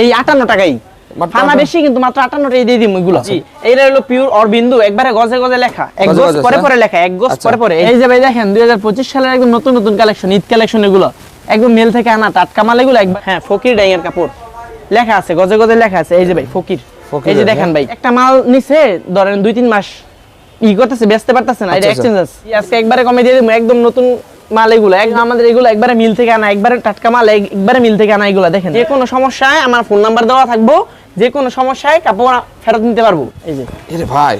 এই আটান্ন টাকাই। মাত্র ফানা আটান্ন? বেশি কিন্তু মাত্র আটান্ন টাকাই দিয়ে দিম এগুলো এইটা হলো পিওর অরবিন্দু একবারে গজে গজে লেখা। এক গজ পরে হ্যাঁ? পরে লেখা এক গজ আচ্ছা। পরে পরে। এই যে ভাই দেখেন দুই হাজার পঁচিশ সালের একদম নতুন নতুন কালেকশন ঈদ কালেকশন এগুলো। একদম মেল থেকে আনা টাটকা মাল এগুলো একবার। হ্যাঁ ফকির ডাইয়ের কাপড়। লেখা আছে গজে গজে লেখা আছে। এই যে ভাই ফকির। এই যে দেখেন ভাই একটা মাল নিছে ধরেন দুই তিন মাস। ই করতেছে বেচতে পারতেছে না এটা আচ্ছা, আচ্ছা। এক্সচেঞ্জ আছে আজকে একবারে কমে দিয়ে দেবো একদম নতুন মাল এগুলো আমাদের এগুলো একবারে মিল থেকে আনা একবারে টাটকা মাল একবারে মিল থেকে আনা এগুলো দেখেন। যে কোনো সমস্যায় আমার ফোন নাম্বার দেওয়া থাকব যে কোনো সমস্যায় কাপড় ফেরত নিতে পারব। এই যে। এরে ভাই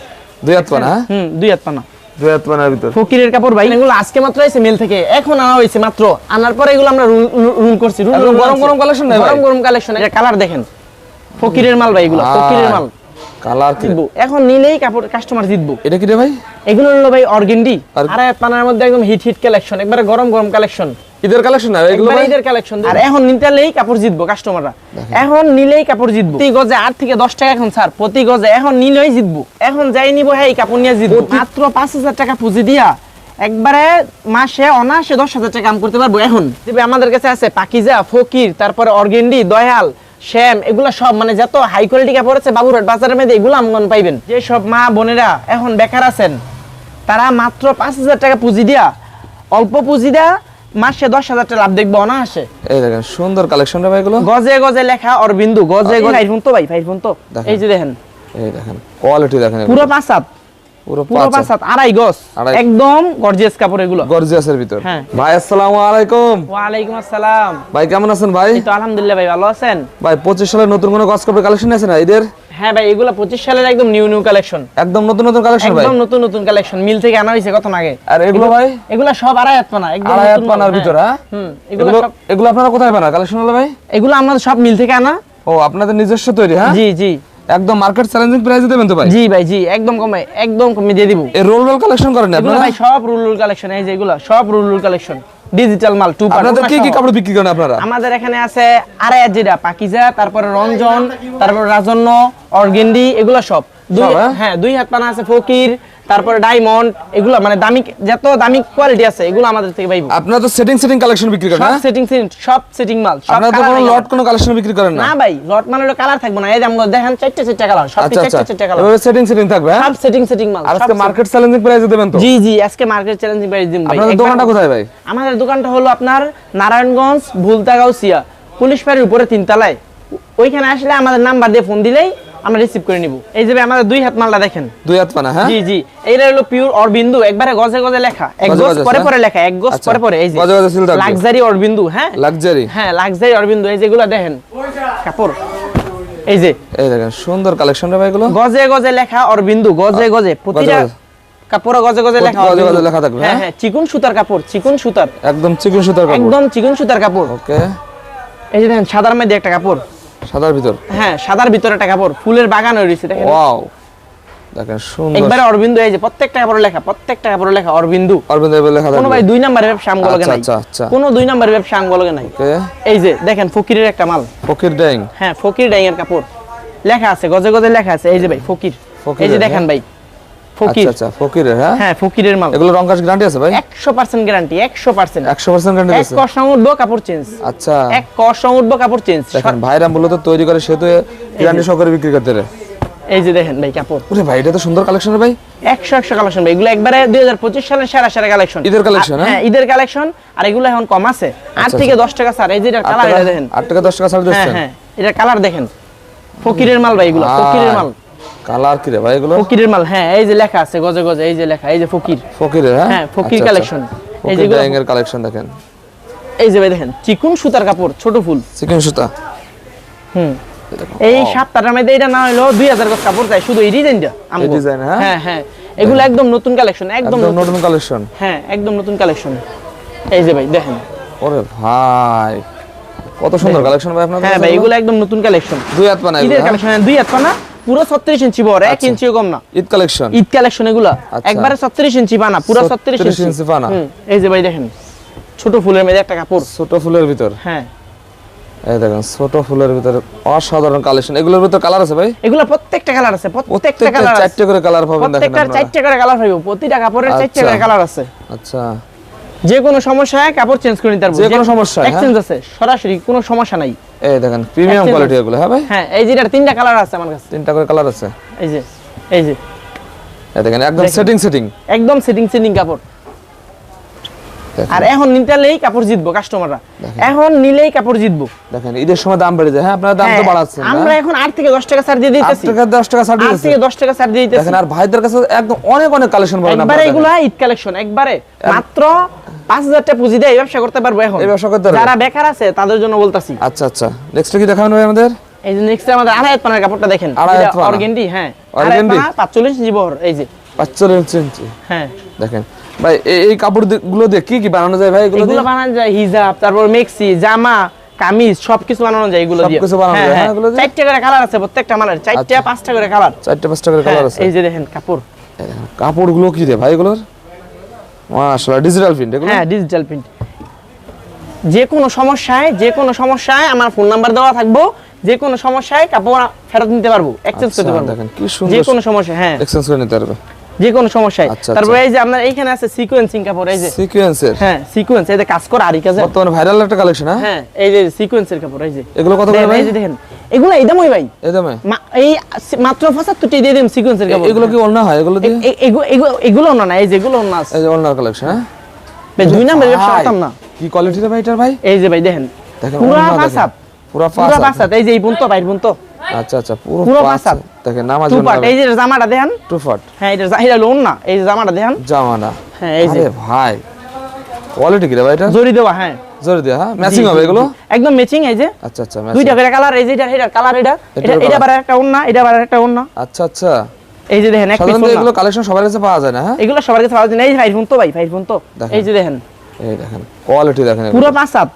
দুই হাত পানা হ্যাঁ হুম দুই হাত পানা দুই হাত পানার ভিতর। ফকিরের কাপড় ভাই। এগুলো আজকে মাত্র এসে মেল থেকে এখন আনা হয়েছে মাত্র। আনার পরে এগুলো আমরা রুল রুল করছি রুল গরম গরম collection নাই ভাই? গরম গরম কালেকশন এটা কালার দেখেন। ফকিরের মাল ভাই এগুলো ফকিরের মাল। কালার জিতবো। এখন নিলেই কাপড় কাস্টমার জিতবো। এটা কি রে ভাই? এগুলো হলো ভাই অর্গেন্ডি। আর- আর পানার মধ্যে একদম হিট হিট কালেকশন একবারে গরম গরম কালেকশন ঈদের কালেকশন না এগুলো ভাই ঈদের কালেকশন আর এখন নিতেলেই কাপড় জিতবো কাস্টমাররা এখন নিলেই কাপড় জিতবো। প্রতি গজে আট থেকে দশ টাকা এখন স্যার প্রতি গজে এখন নিলেই জিতবো। এখন যাই নিবো হ্যাঁ এই কাপড় নিয়ে জিতবো। মাত্র পাঁচ হাজার টাকা পুঁজি দিয়া একবারে মাসে দশ হাজার টাকা কাম করতে পারব এখন। আমাদের কাছে আছে পাকিজা ফকির তারপরে অর্গেন্ডি দয়াল শ্যাম এগুলো সব মানে যত হাই কোয়ালিটি কাপড় আছে বাবুরহাট বাজারের মধ্যে এগুলো আমগন পাইবেন। যে সব মা বোনেরা এখন বেকার আছেন তারা মাত্র পাঁচ হাজার টাকা পুঁজি দিয়া অল্প পুঁজি দিয়া মাসে দশ হাজার টাকা লাভ দেখব অনায়াসে। এই দেখেন সুন্দর কালেকশন রে ভাই এগুলো। গজে গজে লেখা অরবিন্দু গজে গজে। ভাইফোন তো ভাই ভাইফোন তো। দেখেন। এই যে দেখেন। এই দেখেন কোয়ালিটি দেখেন পুরো পাঁচ হাত। পুরো পুরো আড়াই গজ। একদম গর্জিয়াস কাপড় এগুলো। গর্জিয়াসের ভিতর। ভাই আসসালামু আলাইকুম। ওয়ালাইকুম আসসালাম। ভাই কেমন আছেন ভাই? তো আলহামদুলিল্লাহ ভাই ভালো আছেন? ভাই পঁচিশ সালের নতুন কোনো গস কাপড় কালেকশন আছে না ঈদের? হ্যাঁ ভাই এগুলো পঁচিশ সালের একদম নিউ নিউ কালেকশন একদম নতুন নতুন কালেকশন ভাই? একদম নতুন নতুন কালেকশন মিল থেকে আনা হয়েছে কত আগে? আর এগুলো ভাই? এগুলো সব আড়াই হাত পানা একদম আড়াই হাত পানার ভিতর হ্যাঁ। হ্যাঁ? এগুলো এগুলো আপনারা কোথায় পানা? কালেকশন হলো ভাই? এগুলো আমাদের সব মিল থেকে আনা। ও আপনাদের নিজস্ব তৈরি হ্যাঁ? জি জি। একদম মার্কেট চ্যালেঞ্জিং প্রাইসে দেবেন তো ভাই? জি ভাই জি একদম কমে একদম কমে দিয়ে দিব। এই রোল রোল কালেকশন করেন আপনি আপনারা? ভাই সব রোল রোল কালেকশন এই যে এগুলো সব রোল রোল কালেকশন ডিজিটাল মাল টু আপনাদের কি কি কাপড় বিক্রি করেন আপনারা? আমাদের এখানে আছে আড়াই জিরা যেটা পাকিজা তারপরে রঞ্জন তারপরে রাজন্য অর্গেন্ডি এগুলো সব, হ্যাঁ? হ্যাঁ দুই হাত পানা আছে ফকির তারপরে ডায়মন্ড এগুলো মানে দামি যত দামি কোয়ালিটি আছে এগুলো আমাদের থেকে পাইবো। আপনারা তো সেটিং সেটিং কালেকশন বিক্রি করেন সব হ্যাঁ? সেটিং সব সেটিং মাল আপনারা তো কোনো লট কোনো কালেকশন বিক্রি করেন না? না ভাই লট মানে হলো কালার থাকবে না। এই যে আমরা দেখেন চারটে চারটে কালার সব চারটে চারটে কালার এভাবে সেটিং সেটিং থাকবে হ্যাঁ? সব সেটিং সেটিং মাল আজকে মার্কেট চ্যালেঞ্জিং প্রাইসে দেবেন তো? জি জি আজকে মার্কেট চ্যালেঞ্জিং প্রাইস দিন ভাই। আপনাদের দোকানটা কোথায় ভাই? আমাদের দোকানটা হলো আপনার নারায়ণগঞ্জ ভুলতাগাউসিয়া। পুলিশ ফাঁড়ির উপরে তিনতলায়। ওইখানে আসলে আমাদের নাম্বার দিয়ে ফোন দিলেই আমরা রিসিভ করে নিব। এই যে আমাদের দুই হাত মালটা দেখেন। দুই হাত পানা হ্যাঁ? জি জি। এইটা হলো পিওর অরবিন্দু একবারে গজে গজে লেখা। এক গজ পরে হ্যাঁ? পরে লেখা এক গজ আচ্ছা, পরে পরে এই যে। গজে গজে seal থাকবে। লাক্সারি অরবিন্দু হ্যাঁ? লাক্সারি হ্যাঁ লাক্সারি অরবিন্দু এই যেগুলো দেখেন। কাপড়। এই যে। এই দেখেন সুন্দর কালেকশন রে ভাই এগুলো। গজে গজে লেখা অরবিন্দু গজে গজে। প্রতিটা। কাপড় গজে গজে লেখা গজে গজে লেখা থাকবে, হ্যাঁ হ্যাঁ? হ্যাঁ চিকুন সুতার কাপড় চিকুন সুতার। একদম চিকন সুতার কাপড়। একদম চিকুন সুতার কাপড়। ওকে এই যে দেখেন সাদার মধ্যে একটা কাপড়। সাদার ভিতর? হ্যাঁ সাদার ভিতরে একটা কাপড় ফুলের বাগান রয়েছে দেখেন। ওয়াও দেখেন সুন্দর। একবারে অরবিন্দু এই যে প্রত্যেকটা কাপড়ে লেখা প্রত্যেকটা কাপড়ে লেখা অরবিন্দু। অরবিন্দ এর লেখা কোনো ভাই দুই নাম্বার ব্যবসা আমগুলোকে আচ্ছা, নাই। আচ্ছা, আচ্ছা। কোনো দুই নাম্বারের ব্যবসা আমগুলোকে নাই। ওকে। এই যে দেখেন ফকিরের একটা মাল। ফকির ডাইং হ্যাঁ ফকির ডাইয়ের কাপড়। লেখা আছে গজে গজে লেখা আছে। এই যে ভাই ফকির। এই যে দেখেন হ্যাঁ? ভাই ফকির। আচ্ছা আচ্ছা ফকিরের হ্যাঁ? হ্যাঁ ফকিরের মাল। এগুলো রং কাজ গ্যারান্টি আছে ভাই? একশো পার্সেন্ট গ্যারান্টি একশো পার্সেন্ট একশো পার্সেন্ট গ্যারান্টি আছে কষ উঠবো কাপড় চেঞ্জ আচ্ছা। এক কষ কাপড় চেঞ্জ দেখেন ভাইরা মূলত তৈরি করে সে তো গ্যারান্টি সহকারে বিক্রি করতে রে এই যে দেখেন ভাই কাপড়। ওরে ভাই এটা তো সুন্দর কালেকশন ভাই। একশো একশো কালেকশন ভাই। এগুলো একবারে দুই হাজার পঁচিশ সালের সেরা সেরা কালেকশন ঈদের collection, হ্যাঁ? হ্যাঁ ঈদের কালেকশন আর এগুলো এখন কম আছে। আট আচ্ছা, থেকে দশ টাকা স্যার এই যে আট কালার দেখেন। আট টাকা দশ টাকা ছাড় হ্যাঁ হ্যাঁ এটা কালার দেখেন। ফকিরের মাল ভাই এগুলো ফকিরের মাল। কালার কি রে ভাই এগুলো? ফকিরের মাল হ্যাঁ এই যে লেখা আছে গজে গজে এই যে লেখা এই যে ফকির। ফকিরের হ্যাঁ? হ্যাঁ, ফকির আচ্ছা, আচ্ছা। এই যেগুলো- ড্যাং এর কালেকশন দেখেন। এই যে ভাই দেখেন চিকুন সুতার কাপড় ছোট ফুল। চিকেন সুতা। হুম। এই সপ্তাহটার মধ্যে এটা না হলো দুই হাজার গজ কাপড় চাই শুধু এই ডিজাইনটা এই design, হ্যাঁ? হ্যাঁ হ্যাঁ। এগুলো একদম নতুন কালেকশন একদম নতুন। কালেকশন হ্যাঁ একদম নতুন কালেকশন এই যে ভাই দেখেন। ওরে ভাই কত সুন্দর কালেকশন ভাই আপনাদের হ্যাঁ ভাই এগুলো? একদম নতুন কালেকশন দুই হাত পানা হ্যাঁ? কালেকশন দুই হাত পানা। পুরো ছত্রিশ ইঞ্চি বড় এক আচ্ছা। ইঞ্চিও কম না। ঈদ কালেকশন ঈদ কালেকশন এগুলা। আচ্ছা। একবারে ছত্রিশ ইঞ্চি পানা পুরো ছত্রিশ 36 ইঞ্চি। ইঞ্চি। হুম, এই যে ভাই দেখেন ছোট ফুলের মধ্যে একটা কাপড়। ছোট ফুলের ভিতর? হ্যাঁ। এই দেখেন ছোট ফুলের ভিতরে অসাধারণ কালেকশন এগুলোর ভিতর কালার আছে ভাই? এগুলা প্রত্যেকটা কালার আছে প্রত্যেকটা প্রত্যেকটা কালার আছে। চারটে করে কালার পাবেন দেখেন প্রত্যেকটার আপনারা। চারটে করে কালার প্রতিটা কাপড়ের চারটে আচ্ছা। করে কালার আছে। আচ্ছা। যে কোনো সমস্যায় কাপড় চেঞ্জ করে নিতে পারব। যে কোনো সমস্যা হ্যাঁ? এক্সচেঞ্জ আছে সরাসরি কোনো সমস্যা নাই। এই দেখেন প্রিমিয়াম. কোয়ালিটি এগুলো হ্যাঁ ভাই? হ্যাঁ এই যে এটার তিনটা কালার আছে আমার কাছে। তিনটা করে কালার আছে। এই যে এই যে। এই দেখেন একদম সেটিং সেটিং একদম সেটিং সেটিং কাপড়। আর এখন নিতেলেই কাপড় জিতবো কাস্টমাররা এখন নিলেই কাপড় জিতবো। দেখেন ঈদের সময় দাম বেড়ে যায়। হ্যাঁ আপনারা দাম তো হ্যাঁ, বাড়াচ্ছেন আমরা এখন আট থেকে দশ টাকা ছাড় দিয়ে দিতেছি। টাকা দশ টাকা ছাড় আট দিয়েছে থেকে দশ টাকা ছাড় দিয়ে দিতেছি। দেখেন আর ভাইদের কাছে একদম অনেক অনেক কালেকশন পাবেন একবারে এগুলা ঈদ কালেকশন একবারে। মাত্র পাঁচ হাজার টাকা পুঁজি দিয়ে এই ব্যবসা করতে পারব এখন। এই ব্যবসা করতে যারা বেকার আছে তাদের জন্য বলতাছি। আচ্ছা আচ্ছা। নেক্সট কি দেখাবেন ভাই আমাদের? এই যে নেক্সট আমাদের আড়াই হাত পানার কাপড়টা দেখেন। অর্গেন্ডি হ্যাঁ? পাঁচচল্লিশ ইঞ্চি বহর এই যে। পাঁচচল্লিশ ইঞ্চি। হ্যাঁ। দেখেন ভাই এই- এই কাপড় দি- গুলো দিয়ে কি কি বানানো যায় ভাই এগুলো এগুলো বানানো যায় হিজাব তারপর মেক্সি জামা কামিজ সবকিছু বানানো যায় এগুলো দিয়ে। সবকিছু বানানো হ্যাঁ, যায়, হ্যাঁ, হ্যাঁ। এগুলো দিয়ে? চারটে করে কালার আছে প্রত্যেকটা মালের চারটে আচ্ছা। পাঁচটা করে কালার চারটে পাঁচটা করে কালার আছে। এই যে দেখেন কাপড়। কাপড়গুলো কি রে ভাই এগুলোর? মাশাআল্লাহ ডিজিটাল প্রিন্ট এগুলো? হ্যাঁ ডিজিটাল প্রিন্ট যে কোনো সমস্যায় যে কোনো সমস্যায় আমার ফোন নাম্বার দেওয়া থাকব যে কোনো সমস্যায় কাপড় ফেরত নিতে পারব এক্সচেঞ্জ করতে আচ্ছা, পারব। দেখেন কি যে কোনো সমস্যা হ্যাঁ। এক্সচেঞ্জ করে নিতে পারবে। যে কোনো সমস্যায়। আচ্ছা, তারপরে আচ্ছা। এই যে আপনার এইখানে আছে সিকোয়েন্সিং কাপড় এই যে সিকোয়েন্সের হ্যাঁ সিকোয়েন্স এই যে কাজ করা আরি কাজে। বর্তমানে ভাইরাল একটা কালেকশন হ্যাঁ? হ্যাঁ এই যে সিকোয়েন্সের কাপড় এই যে। এগুলো কত করে ভাই? এই যে দেখেন এগুলো এই দামই ভাই। এই দামে? এই মাত্র পঁচাত্তরটি দিয়ে দিন সিকোয়েন্সের কাপড় এগুলো কি অন্য হয়? এগুলো দিয়ে? এ- এ- এগু- এগু- এগুলো না না এই যে এগুলো না এই যে অন্য কালেকশন হ্যাঁ? ভাই, দুই নাম্বার ব্যবসা ভাই, করতাম না। কি কোয়ালিটি রে ভাই এটার ভাই? এই যে ভাই দেখেন পুরা। পাঁচাত পুরা পাঁচাত এই যে এই বুনতো বাইর বুনতো। আচ্ছা আচ্ছা পুরো পুরো পাঁচ পাঁচাত। দেখেন নামাজ টু পার্ট এই যে জামাটা দেখেন টু ফাট হ্যাঁ এটা এটা লোন না এই যে জামাটা দেখেন জামানা হ্যাঁ এই যে। ভাই কোয়ালিটি কি রে ভাই এটা? জরি দেওয়া হ্যাঁ। জোরে হ্যাঁ ম্যাচিং হবে এগুলো? একদম ম্যাচিং এই যে। আচ্ছা আচ্ছা matching। দুইটা করে কালার এই যে এটা এটা কালার এটা। এটা colour। একটা ওন্না এটা বার একটা ওন্না আচ্ছা আচ্ছা। এই যে দেখেন এক পিস সাধারণত এগুলো কালেকশন সবার কাছে পাওয়া যায় না হ্যাঁ? এগুলো সবার কাছে পাওয়া যায় না। এই ফাইভ ফোন তো ভাই ফাইভ ফোন তো। এই যে দেখেন। এই দেখেন কোয়ালিটি দেখেন পুরো পাঁচ সাত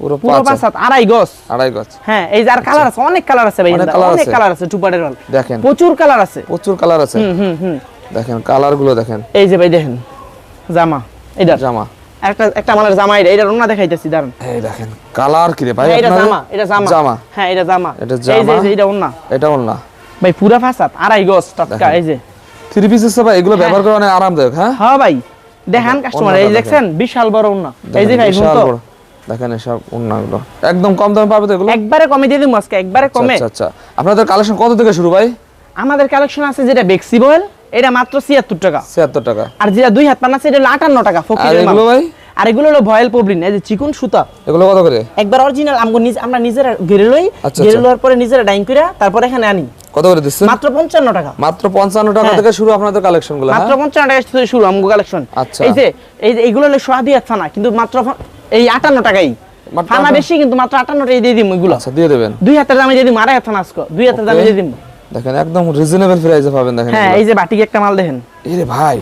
পুরো পুরো পাঁচ পাঁচ আড়াই গজ। আড়াই গজ। হ্যাঁ এই যে কালার আছে অনেক কালার আছে ভাই অনেক এখানে। colour অনেক আছে। কালার আছে টু দেখেন। প্রচুর কালার আছে। প্রচুর কালার আছে। হুম হুম হুম। দেখেন কালারগুলো দেখেন। এই যে ভাই দেখেন জামা এটা জামা। একটা একটা মালের জামা এটা এটা রুনা দেখাইতেছি দাঁড়ান। এই দেখেন কালার কি রে ভাই হ্যাঁ, এটা জামা এটা জামা। জামা। হ্যাঁ এটা জামা। এটা জামা। এই যে এটা ওন্না এটা ওন্না ভাই পুরা ফাসাত আড়াই গজ টাটকা এই যে। থ্রি পিসেস ভাই এগুলো ব্যবহার করে অনেক আরামদায়ক হ্যাঁ? হ্যাঁ ভাই। দেখান কাস্টমার এই দেখছেন বিশাল বড় ওন্না এই যে ভাই বিশাল বড়। দেখেন এসব ওন্নাগুলো একদম কম দামে পাবে তো এগুলো? একবারে কমে দিয়ে দিমু আজকে একবারে কমে। আচ্ছা আচ্ছা। আপনাদের কালেকশন কত থেকে শুরু ভাই? আমাদের কালেকশন আছে যেটা বেক্সিবল এটা মাত্র ছিয়াত্তর টাকা। ছিয়াত্তর টাকা। আর যেটা দুই হাত পান আছে এটা হলো আটান্ন টাকা আর ফকিরের মাল এগুলো ভাই? আর এগুলো হলো ভয়েল পবলিন এই যে চিকুন সুতা। এগুলো কত করে? একবার অরিজিনাল আমগো নিজ আমরা নিজেরা ঘেরে লই আচ্ছা, ঘেরে আচ্ছা। লওয়ার পরে নিজেরা ডাইং করে তারপর এখানে আনি। কত করে দিচ্ছেন? মাত্র পঞ্চান্ন টাকা। মাত্র পঞ্চান্ন টাকা হ্যাঁ। থেকে শুরু আপনাদের কালেকশনগুলো মাত্র পঞ্চান্ন টাকা থেকে শুরু আমগো কালেকশন আচ্ছা। এই যে এই যে এগুলো হলো সোয়া দিয়ে থানা কিন্তু মাত্র এই আটান্ন টাকাই। থানা বেশি কিন্তু মাত্র আটান্ন টাকাই দিয়ে দিম এগুলো। আচ্ছা দিয়ে দেবেন। দুই হাতের দামে দিয়ে দিম আড়াই হাত আজকে। দুই হাতের দামে দিয়ে দিম। দেখেন একদম রিজনেবল প্রাইসে পাবেন দেখেন হ্যাঁ এই যে বাটিক একটা মাল দেখেন। এই রে ভাই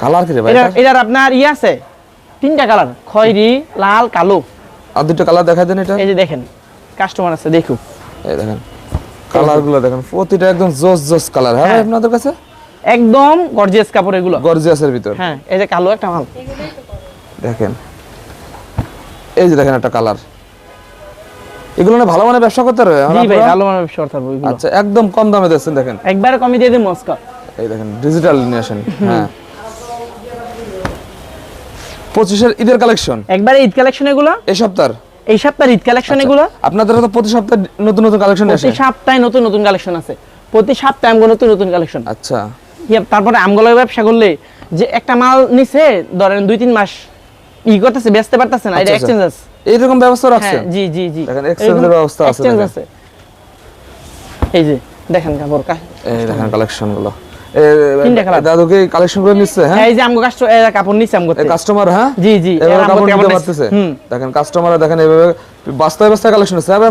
কালার কি রে ভাই? এটা এটার? এটার আপনার ইয়ে আছে? তিনটা কালার খয়েরি লাল কালো। আর দুটো কালার দেখাই দেন এটা। এই যে দেখেন কাস্টমার আছে দেখুক। এই দেখেন কালারগুলো দেখেন প্রতিটা একদম জোস জোস কালার। হ্যাঁ হ্যাঁ। আপনাদের কাছে? একদম গর্জিয়াস কাপড় এগুলো। গর্জিয়াসের ভিতর। হ্যাঁ এই যে কালো একটা মাল। দেখেন এই যে দেখেন একটা কালার এগুলো না ভালো মানে ব্যবসা করতে পারবে? জি ভাই ভালো মানের ব্যবসা করতে পারব আচ্ছা একদম কম দামে দিচ্ছেন দেখেন। একবারে কমে দিয়ে দিই মস্কা এই দেখেন ডিজিটাল নিয়ে আসেন হ্যাঁ। পঁচিশের ঈদের কালেকশন একবারে ঈদ কালেকশন এগুলো? এই সপ্তাহ এই সপ্তাহের ঈদ কালেকশন এগুলো? আপনাদের তো প্রতি সপ্তাহে নতুন নতুন কালেকশন আসে প্রতি সপ্তাহে নতুন নতুন কালেকশন আছে। প্রতি সপ্তাহে আমগো নতুন নতুন কালেকশন আচ্ছা। তারপরে আমগুলো ব্যবসা করলে যে একটা মাল নিছে ধরেন দুই তিন মাস ই করতেছে বেচতে পারতেছে না এটা আচ্ছা, আচ্ছা। এক্সচেঞ্জ আছে এইরকম ব্যবস্থা হ্যাঁ রাখছেন জি জি জি। দেখেন, এক্সচেঞ্জের ব্যবস্থা আছে এক্সচেঞ্জ আছে। এই যে দেখেন কাপড় কা- এই দেখেন কালেকশনগুলো। দাদুকে কালেকশন করে নিচ্ছে হ্যাঁ? এই যে আমগো কাস্টমার কাপড় নিছে আমগো কাস্টমার হ্যাঁ? জি জি এবারে কাপড় নিতে পারতেছে? দেখেন কাস্টমার দেখেন এইভাবে বাস্তবে বাস্তবে কালেকশন আছে। আপনার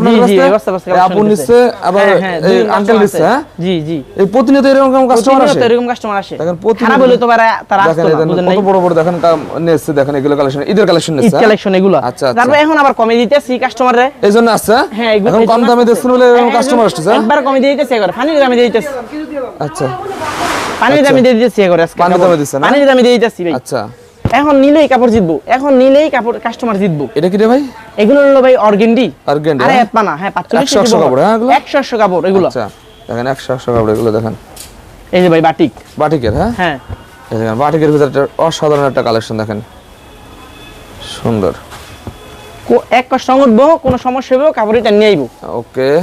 কাছে আপু নিচ্ছে। আবার হ্যাঁ, হ্যাঁ, এই আঙ্কেল নিচ্ছে হ্যাঁ? জি জি। এই প্রতিনিয়ত এরকম কাস্টমার আসে? এরকম কাস্টমার আসে। দেখেন, প্রতিনিয়ত- হলে তো তারা আসতো না কত বড় বড় দেখেন নিচ্ছে দেখেন এগুলো কালেকশন ঈদের কালেকশন হ্যাঁ? কালেকশন এগুলো। আচ্ছা, আচ্ছা। তারপরে এখন আবার কমে দিতেছি কাস্টমাররে এই জন্য আসছে হ্যাঁ এখন কম দামে। দিচ্ছেন বলে এরকম কাস্টমার আসছে হ্যাঁ? একবার কমে দিয়ে দিতেছি একবার পানির দামে দিয়ে দিতেছি। আচ্ছা। পানির দামে দিয়ে দিতেছি একবার আজকে। পানির দামে দিচ্ছেন, না? পানির দামে দিয়ে দিতেছি ভাই। আচ্ছা। এখন নিলেই কাপড় জিতবো। এখন নিলেই কাপড় কাস্টমার জিতবো। এটা কি রে ভাই? এগুলো হলো ভাই অর্গেন্ডি। Organdy, আরে হ্যাঁ? পানা হ্যাঁ পাঁচচল্লিশ একশো, একশো কাপড়, হ্যাঁ, এগুলো? একশো একশো কাপড় এগুলো। আচ্ছা দেখেন একশো একশো কাপড় এগুলো দেখেন। এই যে ভাই বাটিক। বাটিকের হ্যাঁ? হ্যাঁ। এই দেখেন বাটিকের ভিতরে একটা অসাধারণ একটা কালেকশন দেখেন। সুন্দর। কো- এক কষ্ট উঠবো কোনো সমস্যা হবে কাপড় এটা নিয়ে আইবো। ওকে।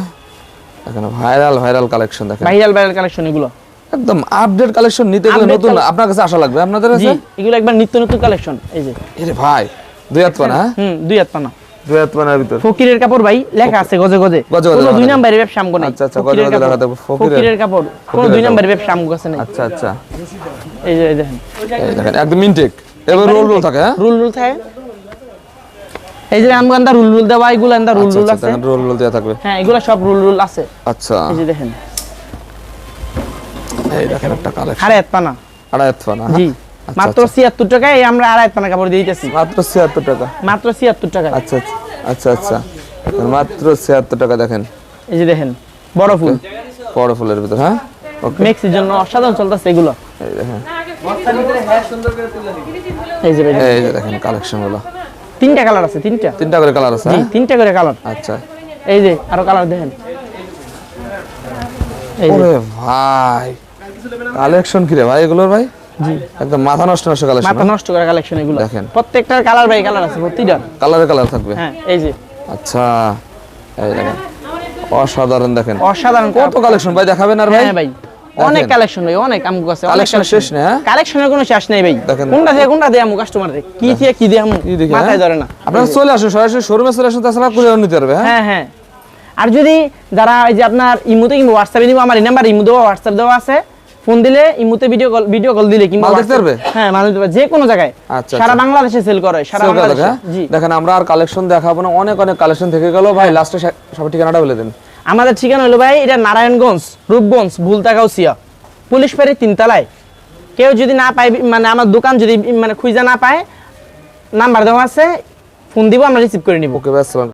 দেখেন ভাইরাল ভাইরাল কালেকশন দেখেন। ভাইরাল ভাইরাল কালেকশন এগুলো। একদম আপডেট কালেকশন নিতে গেলে নতুন আপনার কাছে আশা লাগবে। আপনাদের কাছে? এগুলো একবার নিত্য নতুন কালেকশন এই যে। এরে ভাই দুই হাত পানা হ্যাঁ? হুম দুই হাত পানা। দুই হাত পানার ভিতর। ফকিরের কাপড় ভাই লেখা আছে গজে গজে। গজে গজে কোনো দুই। নাম্বারের ব্যবসা আমগো নাই। আচ্ছা, আচ্ছা, গজে গজে লেখা থাকবে, ফকিরের। কাপড় কোনো দুই। নাম্বারের ব্যবসা আমগো কাছে নাই। আচ্ছা আচ্ছা। এই যে দেখেন। এই দেখেন একদম ইনটেক এবার রোল রোল থাকে হ্যাঁ? রুল রুল থাকে। এই যে আমগান্দা রুল রুল দেওয়া এগুলো আন্দা রুল রুল আছে। রোল দেওয়া থাকবে। হ্যাঁ এগুলো সব রুল রুল আছে। আচ্ছা। এই যে দেখেন। এই দেখেন একটা কালেকশন আড়াই পানা। আড়াই পানা হ্যাঁ? জি। আচ্ছা, মাত্র আচ্ছা। ছিয়াত্তর টাকায় এই আমরা আড়াই পানা কাপড় দিতেছি। মাত্র ছিয়াত্তর টাকা। মাত্র ছিয়াত্তর টাকায়। আচ্ছা আচ্ছা মাত্র ছিয়াত্তর টাকা দেখেন। এই যে দেখেন বড় ফুল। বড় ফুলের ভিতর হ্যাঁ? ওকে। মেক্সির জন্য অসাধারণ চলতেছে এগুলো। এই দেখেন এই যে এই যে দেখেন কালেকশনগুলো তিনটা কালার আছে তিনটা। তিনটা করে কালার আছে জি হ্যাঁ? তিনটা করে কালার আচ্ছা। এই যে আরও কালার দেখেন। এই যে। ভাই। কালেকশন কি রে ভাই? এগুলোর ভাই? জি। একদম মাথা নষ্ট নষ্ট কালেকশন মাথা নষ্ট করা কালেকশন এগুলো। দেখেন। প্রত্যেকটার কালার বাই কালার আছে প্রতিটার কালারে কালার থাকবে। হ্যাঁ এই যে। আচ্ছা এই দেখেন। অসাধারণ দেখেন। অসাধারণ কত কালেকশন ভাই দেখাবেন আর ভাই? হ্যাঁ ভাই। অনেক কালেকশন ভাই অনেক আমগো আছে কালেকশন শেষ নেই হ্যাঁ? কালেকশনের কোনো শেষ নেই ভাই। দেখেন। কোনটা দিয়ে কোনটা দিয়ে আমু কাস্টমারে কি দিয়ে কি দিয়ে আমু মাথায় হ্যাঁ? ধরে না। আপনারা চলে আসুন সরাসরি শোরুমে চলে আসুন তাছাড়া কুরিয়ার নিতে পারবে হ্যাঁ? হ্যাঁ হ্যাঁ। আর যদি যারা এই যে আপনার ইমুতে কিংবা হোয়াটসঅ্যাপে নিবো আমার এই নাম্বার ইমু দেওয়া হোয়াটসঅ্যাপ দেওয়া আছে। ফোন দিলে ইমুতে ভিডিও কল ভিডিও কল দিলে কিংবা দেখতে পারবে? হ্যাঁ মাল দিতে পারবে। যে কোনো জায়গায়। আচ্ছা, সারা আচ্ছা। বাংলাদেশে সেল করে সারা বাংলাদেশে। হ্যাঁ? জি। দেখেন আমরা আর কালেকশন দেখাবো না। অনেক অনেক কালেকশন থেকে গেল। ভাই লাস্টে সব ঠিকানাটা বলে দেন। আমাদের ঠিকানা হলো ভাই এটা নারায়ণগঞ্জ রূপগঞ্জ ভুলতাগাউসিয়া পুলিশ ফেরি তিনতলায়। কেউ যদি না পায় মানে আমার দোকান যদি মানে খুঁজে না পায় নাম্বার দেওয়া আছে। ফোন দিব আমরা রিসিভ করে নিব। ওকে ব্যাস